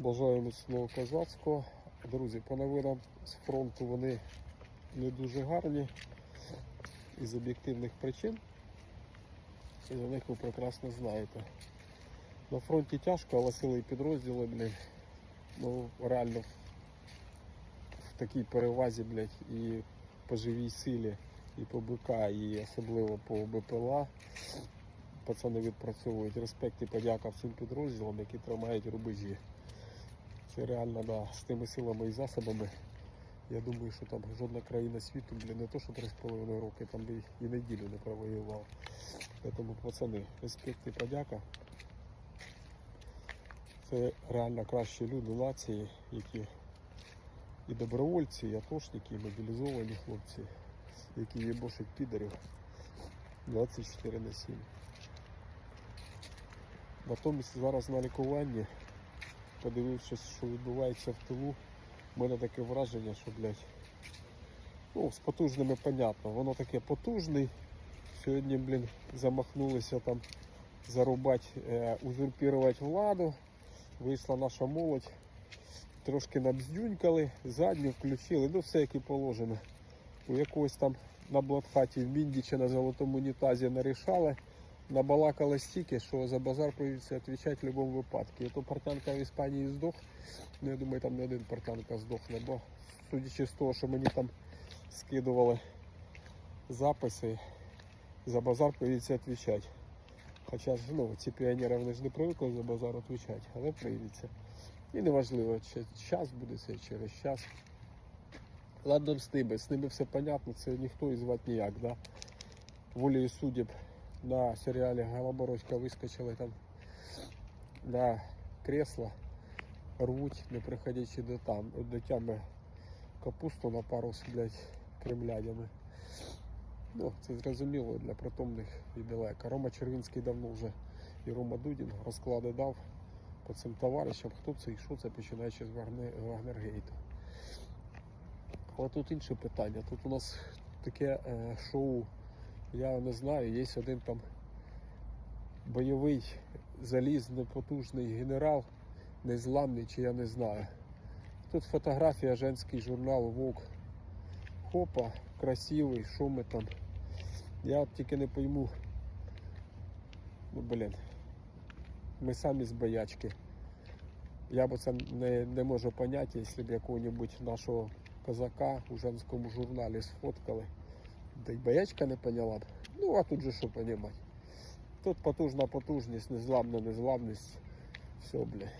Бажаю міцного козацького. Друзі, по новинам з фронту вони не дуже гарні із об'єктивних причин. І за них ви прекрасно знаєте. На фронті тяжко, але сили підрозділи, блядь, ну реально в такій перевазі, блядь, і по живій силі, і по БК, і особливо по БПЛА. Пацани відпрацьовують респект і подяка всім підрозділам, які тримають рубежі. Це реально да, з тими силами і засобами. Я думаю, що там жодна країна світу, блін, не то, що 3,5 роки, там би і неділю не провоював. Тому, пацани, респект і подяка. Це реально кращі люди нації, які і добровольці, і атошники, і мобілізовані хлопці, які їбошать підарів 24 на 7. Натомість зараз на лікуванні, подивившись, що відбувається в тилу, в мене таке враження, що, блядь, ну, з потужними понятно, воно таке потужний. Сьогодні, блін, замахнулися там зарубати, е, узурпірувати владу. Вийшла наша молодь, трошки набздюнькали, задню включили, ну все як і положено. У якогось там на блатхаті в Міндічі на золотому унітазі нарішали. Набалакали стільки, що за базар прийдеться відповідати в будь-якому випадку. То портянка в Іспанії здох. Ну, я думаю, там не один портянка здохне, бо судячи з того, що мені там скидували записи, за базар прийдеться відповідати. Хоча ж ну, ці піонери вони ж не привикли за базар відповідати, але прийдеться. І неважливо, чи час буде це через час. Ладно з ними, з ними все понятно, це ніхто і звати ніяк, да? Волею судеб на серіалі Голобородька вискочили там на кресло, рвуть, не приходячи до там, до тями капусту на пару з блядь, кремлядями. Ну, це зрозуміло для притомних і далеко. Рома Червінський давно вже і Рома Дудін розклади дав по цим товаришам, хто це і що це, починаючи з Вагне- Вагнергейту. Але тут інше питання. Тут у нас таке е, шоу, я не знаю, є один там бойовий залізний потужний генерал, незламний, чи я не знаю. Тут фотографія, женський журнал Вок. Хопа, красивий, що ми там. Я от тільки не пойму. Ну, блін. Ми самі з боячки. Я б це не, не можу поняти, якщо б якого-небудь нашого козака у женському журналі сфоткали. Да й боячка не поняла б. Ну, а тут же що понімати. Тут потужна потужність, незламна незламність. Все, бля.